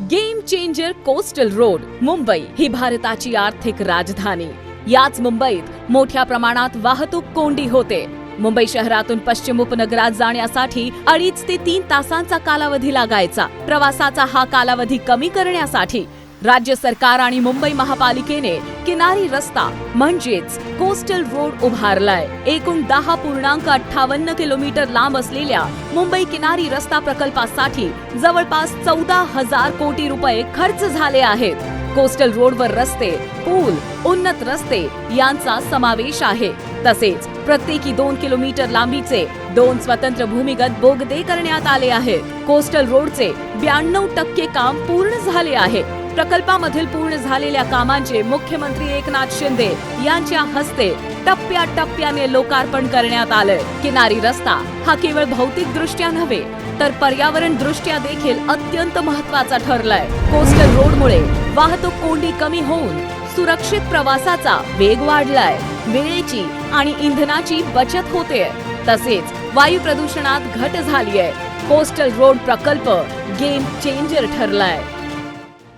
Game changer coastal road Mumbai ही भारताची आर्थिक राजधानी. याच मुंबईत मोठ्या प्रमाणात वाहतूक कोंडी होते. मुंबई शहरातून पश्चिम उपनगरात जाण्यासाठी अडीच ते तीन तासांचा कालावधी लागायचा. प्रवासाचा हा कालावधी कमी करण्यासाठी राज्य सरकार आणि मुंबई महापालिकेने किनारी रस्ता म्हणजेच कोस्टल रोड उभारलाय. एकूण दहा पूर्णांक अठ्ठावन्न किलोमीटर लांब असलेल्या मुंबई किनारी रस्ता प्रकल्पासाठी जवळपास चौदा हजार कोटी रुपये खर्च झाले आहेत. कोस्टल रोडवर रस्ते पूल उन्नत रस्ते यांचा समावेश आहे. तसेच प्रत्येकी दोन किलोमीटर लांबीचे दोन स्वतंत्र भूमिगत बोगदे करण्यात आले आहेत. कोस्टल रोडचे ब्याण्णव टक्के काम पूर्ण झाले आहे. प्रकल्पामधील पूर्ण झालेल्या कामांचे मुख्यमंत्री एकनाथ शिंदे यांच्या हस्ते टप्प्या टप्प्याने लोकार्पण करण्यात आलं किनारी रस्ता हा केवळ भौतिक दृष्ट्या नव्हे तर पर्यावरण दृष्ट्या देखील अत्यंत महत्त्वाचा ठरलाय. कोस्टल रोडमुळे वाहतूक कोंडी कमी होऊन सुरक्षित प्रवासाचा वेग वाढलाय. वेळेची आणि इंधनाची बचत होते तसेच वायू प्रदूषणात घट झालीय. कोस्टल रोड प्रकल्प गेम चेंजर ठरलाय.